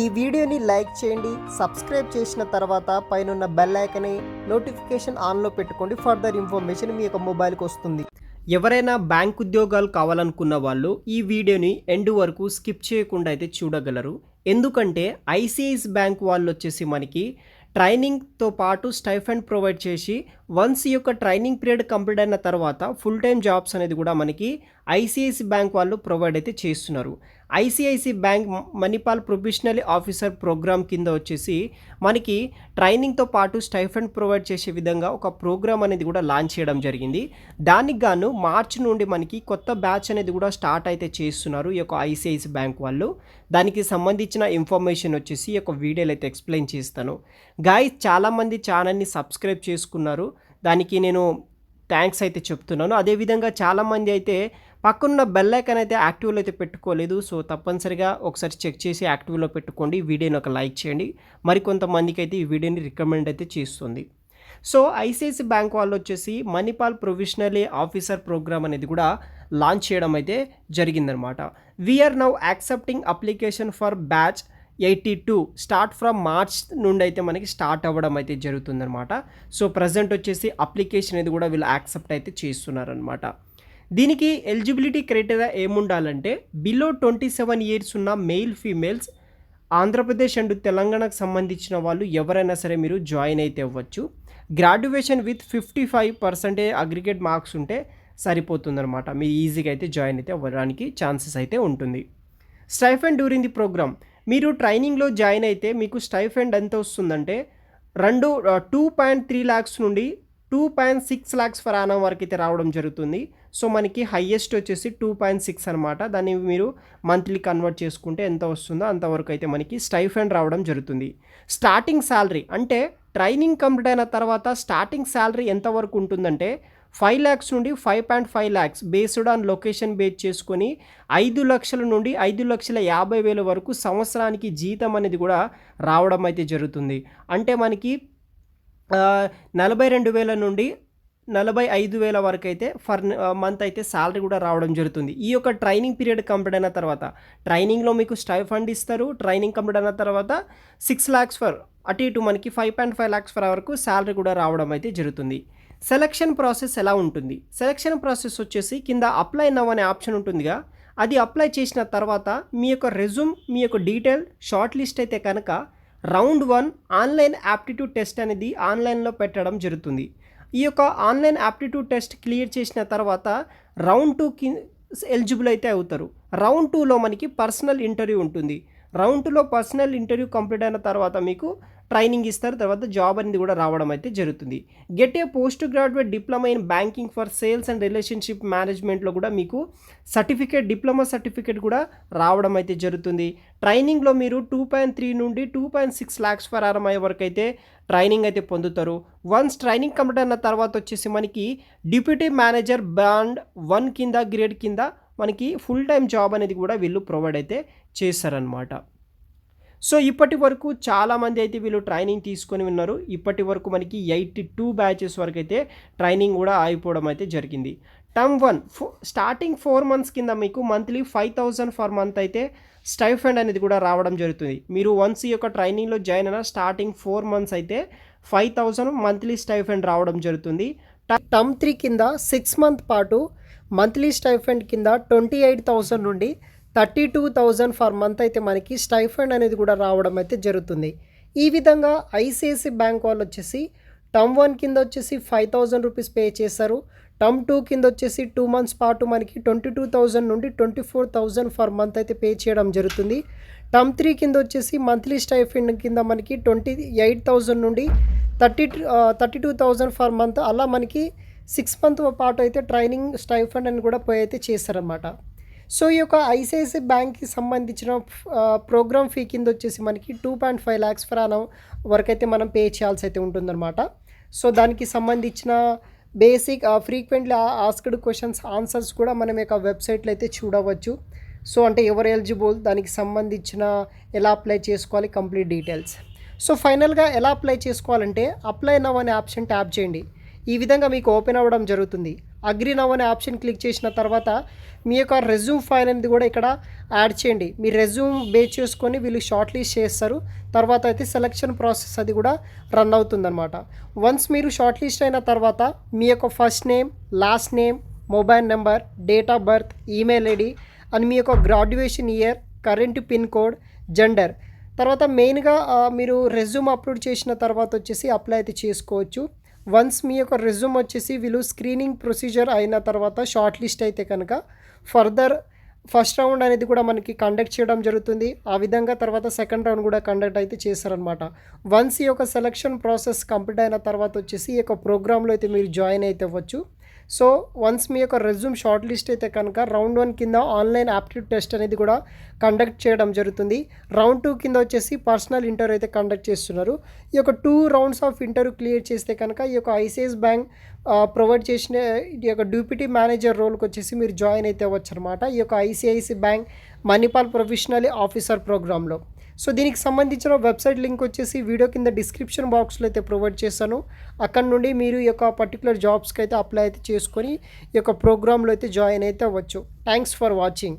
ఈ వీడియోని లైక్ చేయండి సబ్స్క్రైబ్ చేసిన తర్వాత పైనున్న బెల్ ఐకని నోటిఫికేషన్ ఆన్లో పెట్టుకోండి ఫర్దర్ ఇన్ఫర్మేషన్ మీ యొక్క మొబైల్కి వస్తుంది. ఎవరైనా బ్యాంక్ ఉద్యోగాలు కావాలనుకున్న వాళ్ళు ఈ వీడియోని ఎండ్ వరకు స్కిప్ చేయకుండా అయితే చూడగలరు. ఎందుకంటే ఐసిఐసి బ్యాంక్ వాళ్ళు వచ్చేసి మనకి ట్రైనింగ్తో పాటు స్టైఫండ్ ప్రొవైడ్ చేసి వన్స్ ఈ యొక్క ట్రైనింగ్ పీరియడ్ కంప్లీట్ అయిన తర్వాత ఫుల్ టైం జాబ్స్ అనేది కూడా మనకి ఐసిఐసి బ్యాంక్ వాళ్ళు ప్రొవైడ్ అయితే చేస్తున్నారు. ICICI bank Manipal professional officer program కింద వచ్చేసి మనకి ట్రైనింగ్తో పాటు స్టైఫండ్ ప్రొవైడ్ చేసే విధంగా ఒక ప్రోగ్రామ్ అనేది కూడా లాంచ్ చేయడం జరిగింది. దానికి గాను మార్చి నుండి మనకి కొత్త బ్యాచ్ అనేది కూడా స్టార్ట్ అయితే చేస్తున్నారు ఈ యొక్క ఐసిఐసి బ్యాంక్ వాళ్ళు. దానికి సంబంధించిన ఇన్ఫర్మేషన్ వచ్చేసి ఈ యొక్క వీడియోలో అయితే ఎక్స్ప్లెయిన్ చేస్తాను. గాయ్ చాలామంది ఛానల్ని సబ్స్క్రైబ్ చేసుకున్నారు. దానికి నేను థ్యాంక్స్ అయితే చెప్తున్నాను. అదేవిధంగా చాలామంది అయితే పక్కనున్న బెల్ ఐకాన్ అయితే యాక్టివ్లో అయితే పెట్టుకోలేదు. సో తప్పనిసరిగా ఒకసారి చెక్ చేసి యాక్టివ్లో పెట్టుకోండి. ఈ వీడియోని ఒక లైక్ చేయండి. మరి కొంతమందికి అయితే ఈ వీడియోని రికమెండ్ అయితే చేస్తుంది. సో ఐసిఐసి బ్యాంక్ వాళ్ళు వచ్చేసి మణిపాల్ ప్రొవిషనలీ ఆఫీసర్ ప్రోగ్రామ్ అనేది కూడా లాంచ్ చేయడం అయితే జరిగిందనమాట we are now accepting application for batch eighty two start from March నుండి అయితే మనకి స్టార్ట్ అవ్వడం అయితే జరుగుతుందనమాట సో ప్రజెంట్ వచ్చేసి అప్లికేషన్ అనేది కూడా వీళ్ళు యాక్సెప్ట్ అయితే చేస్తున్నారనమాట దీనికి ఎలిజిబిలిటీ క్రైటీరియా ఏముండాలంటే బిలో ట్వంటీ సెవెన్ ఇయర్స్ ఉన్న మెయిల్ ఫీమేల్స్ ఆంధ్రప్రదేశ్ అండ్ తెలంగాణకు సంబంధించిన వాళ్ళు ఎవరైనా సరే మీరు జాయిన్ అయితే అవ్వచ్చు. Graduation with fifty five percentage aggregate marks ఉంటే సరిపోతుందనమాట మీరు ఈజీగా అయితే జాయిన్ అయితే అవ్వడానికి ఛాన్సెస్ అయితే ఉంటుంది. Stipend during the program. మీరు ట్రైనింగ్లో జాయిన్ అయితే మీకు స్టైఫెండ్ ఎంత వస్తుందంటే రెండు టూ పాయింట్ త్రీ ల్యాక్స్ నుండి two point six lakhs per annum వరకు అయితే రావడం జరుగుతుంది. సో మనకి హయ్యెస్ట్ వచ్చేసి టూ పాయింట్ సిక్స్ అనమాట దాన్ని మీరు మంత్లీ కన్వర్ట్ చేసుకుంటే ఎంత వస్తుందో అంతవరకు అయితే మనకి స్టైఫెండ్ రావడం జరుగుతుంది. స్టార్టింగ్ శాలరీ అంటే ట్రైనింగ్ కంప్లీట్ అయిన తర్వాత స్టార్టింగ్ శాలరీ ఎంతవరకు ఉంటుందంటే ఫైవ్ ల్యాక్స్ నుండి five point five lakhs based on location base చేసుకొని ఐదు లక్షల నుండి ఐదు లక్షల యాభై వేల వరకు సంవత్సరానికి జీతం అనేది కూడా రావడం అయితే జరుగుతుంది. అంటే మనకి నలభై రెండు వేల నుండి నలభై ఐదు వేల వరకు అయితే ఫర్ మంత్ అయితే శాలరీ కూడా రావడం జరుగుతుంది. ఈ యొక్క ట్రైనింగ్ పీరియడ్ కంప్లీట్ అయిన తర్వాత ట్రైనింగ్లో మీకు స్టై ఫండ్ ఇస్తారు. ట్రైనింగ్ కంప్లీట్ అయిన తర్వాత సిక్స్ ల్యాక్స్ ఫర్ అటు ఇటు మనకి five point five lakhs per వరకు శాలరీ కూడా రావడం అయితే జరుగుతుంది. సెలక్షన్ ప్రాసెస్ ఎలా ఉంటుంది? సెలక్షన్ ప్రాసెస్ వచ్చేసి కింద అప్లై నవ్ అనే ఆప్షన్ ఉంటుందిగా. అది అప్లై చేసిన తర్వాత మీ యొక్క రెజ్యూమ్ మీ యొక్క డీటెయిల్ షార్ట్ లిస్ట్ అయితే కనుక round one online aptitude test అనేది ఆన్లైన్లో పెట్టడం జరుగుతుంది. ఈ యొక్క ఆన్లైన్ యాప్టిట్యూడ్ టెస్ట్ క్లియర్ చేసిన తర్వాత రౌండ్ టూకి ఎలిజిబుల్ అయితే అవుతారు. రౌండ్ టూలో మనకి పర్సనల్ ఇంటర్వ్యూ ఉంటుంది. రౌండ్ టూలో పర్సనల్ ఇంటర్వ్యూ కంప్లీట్ అయిన తర్వాత మీకు ట్రైనింగ్ ఇస్తారు. తర్వాత జాబ్ అనేది కూడా రావడం అయితే జరుగుతుంది. Get a post graduate diploma in banking for sales and relationship మేనేజ్మెంట్లో కూడా మీకు సర్టిఫికేట్ డిప్లొమా సర్టిఫికేట్ కూడా రావడం అయితే జరుగుతుంది. ట్రైనింగ్లో మీరు టూ పాయింట్ త్రీ నుండి two point six lakhs per annum అయ్యే వరకు అయితే ట్రైనింగ్ అయితే పొందుతారు. వన్స్ ట్రైనింగ్ కంప్లీట్ అయిన తర్వాత వచ్చేసి మనకి డిప్యూటీ మేనేజర్ బ్యాండ్ వన్ కింద గ్రేడ్ కింద మనకి ఫుల్ టైం జాబ్ అనేది కూడా వీళ్ళు ప్రొవైడ్ అయితే చేస్తారనమాట సో ఇప్పటి వరకు చాలామంది అయితే వీళ్ళు ట్రైనింగ్ తీసుకొని ఉన్నారు. ఇప్పటి వరకు మనకి ఎయిటీ టూ బ్యాచెస్ వరకు అయితే ట్రైనింగ్ కూడా ఆగిపోవడం అయితే జరిగింది. టర్మ్ వన్ ఫో స్టార్టింగ్ ఫోర్ మంత్స్ కింద మీకు monthly five thousand per month అయితే స్టైఫండ్ అనేది కూడా రావడం జరుగుతుంది. మీరు వన్స్ ఈ యొక్క ట్రైనింగ్లో జాయిన్ అయిన స్టార్టింగ్ ఫోర్ మంత్స్ అయితే ఫైవ్ థౌజండ్ మంత్లీ స్టైఫండ్ రావడం జరుగుతుంది. టర్మ్ త్రీ కింద సిక్స్ మంత్ పాటు మంత్లీ స్టైఫండ్ కింద ట్వంటీ ఎయిట్ థౌసండ్ నుండి thirty two thousand per month అయితే మనకి స్టైఫండ్ అనేది కూడా రావడం అయితే జరుగుతుంది. ఈ విధంగా ఐసిఐసి బ్యాంక్ వాళ్ళు వచ్చేసి టర్మ్ వన్ కింద వచ్చేసి ఫైవ్ థౌజండ్ రూపీస్ పే చేశారు. టర్మ్ టూ కింద వచ్చేసి టూ మంత్స్ పాటు మనకి ట్వంటీ టూ థౌజండ్ నుండి twenty four thousand per month అయితే పే చేయడం జరుగుతుంది. టర్మ్ త్రీ కింద వచ్చేసి మంత్లీ స్టైఫండ్ కింద మనకి ట్వంటీ ఎయిట్ థౌజండ్ నుండి thirty thirty two thousand per month అలా మనకి సిక్స్ మంత్ పాటు అయితే ట్రైనింగ్ స్టైఫండ్ అని కూడా పోయి అయితే చేస్తారనమాట సో ఈ యొక్క ఐసిఐసిఐ బ్యాంక్కి సంబంధించిన ప్రోగ్రామ్ ఫీ కింద వచ్చేసి మనకి two point five lakhs per annum వరకు అయితే మనం పే చేయాల్సి అయితే ఉంటుందన్నమాట. సో దానికి సంబంధించిన basic frequently asked questions answers కూడా మనం యొక్క వెబ్సైట్లో అయితే చూడవచ్చు. సో అంటే ఎవరు ఎలిజిబుల్ దానికి సంబంధించిన ఎలా అప్లై చేసుకోవాలి కంప్లీట్ డీటెయిల్స్. సో ఫైనల్గా ఎలా అప్లై చేసుకోవాలంటే అప్లై నవ్ అనే ఆప్షన్ ట్యాప్ చేయండి. ఈ విధంగా మీకు ఓపెన్ అవ్వడం జరుగుతుంది. అగ్రి నవ్ అనే ఆప్షన్ క్లిక్ చేసిన తర్వాత మీ యొక్క రెజ్యూమ్ ఫైల్ అనేది కూడా ఇక్కడ యాడ్ చేయండి. మీ రెజ్యూమ్ బేస్ చేసుకొని వీళ్ళు షార్ట్ లిస్ట్ చేస్తారు. తర్వాత అయితే సెలక్షన్ ప్రాసెస్ అది కూడా రన్ అవుతుందన్నమాట. వన్స్ మీరు షార్ట్ లిస్ట్ అయిన తర్వాత మీ యొక్క first name last name mobile number date of birth email ID and మీ యొక్క graduation year current pin code gender తర్వాత మెయిన్గా మీరు రెజ్యూమ్ అప్లోడ్ చేసిన తర్వాత వచ్చేసి అప్లై అయితే చేసుకోవచ్చు. వన్స్ మీ యొక్క రెజ్యూమ్ వచ్చేసి వీళ్ళు స్క్రీనింగ్ ప్రొసీజర్ అయిన తర్వాత షార్ట్ లిస్ట్ అయితే కనుక ఫర్దర్ ఫస్ట్ రౌండ్ అనేది కూడా మనకి కండక్ట్ చేయడం జరుగుతుంది. ఆ విధంగా తర్వాత సెకండ్ రౌండ్ కూడా కండక్ట్ అయితే చేస్తారనమాట వన్స్ ఈ యొక్క సెలక్షన్ ప్రాసెస్ కంప్లీట్ అయిన తర్వాత వచ్చేసి ఈ యొక్క ప్రోగ్రాంలో అయితే మీరు జాయిన్ అయితే అవ్వచ్చు. సో వన్స్ మీ యొక్క రెజ్యూమ్ షార్ట్ లిస్ట్ అయితే కనుక రౌండ్ వన్ కింద ఆన్లైన్ యాప్టిట్యూడ్ టెస్ట్ అనేది కూడా కండక్ట్ చేయడం జరుగుతుంది. రౌండ్ టూ కింద వచ్చేసి పర్సనల్ ఇంటర్వ్యూ అయితే కండక్ట్ చేస్తున్నారు. ఈ యొక్క two rounds of interview clear చేస్తే కనుక ఈ యొక్క ఐసిఐస్ బ్యాంక్ ప్రొవైడ్ చేసిన ఈ యొక్క డ్యూపిటీ మేనేజర్ రోల్కి వచ్చేసి మీరు జాయిన్ అయితే అవ్వచ్చు అనమాట ఈ యొక్క ICICI bank Manipal professional officer ప్రోగ్రాంలో సో దీనికి సంబంధించిన వెబ్సైట్ లింక్ వచ్చేసి వీడియో కింద డిస్క్రిప్షన్ బాక్స్లో అయితే ప్రొవైడ్ చేస్తాను అక్కడ నుండి మీరు ఈ యొక్క పర్టికులర్ జాబ్స్కి అయితే అప్లై అయితే చేసుకొని ఈ యొక్క ప్రోగ్రాంలో అయితే జాయిన్ అయితే అవ్వచ్చు. Thanks for watching.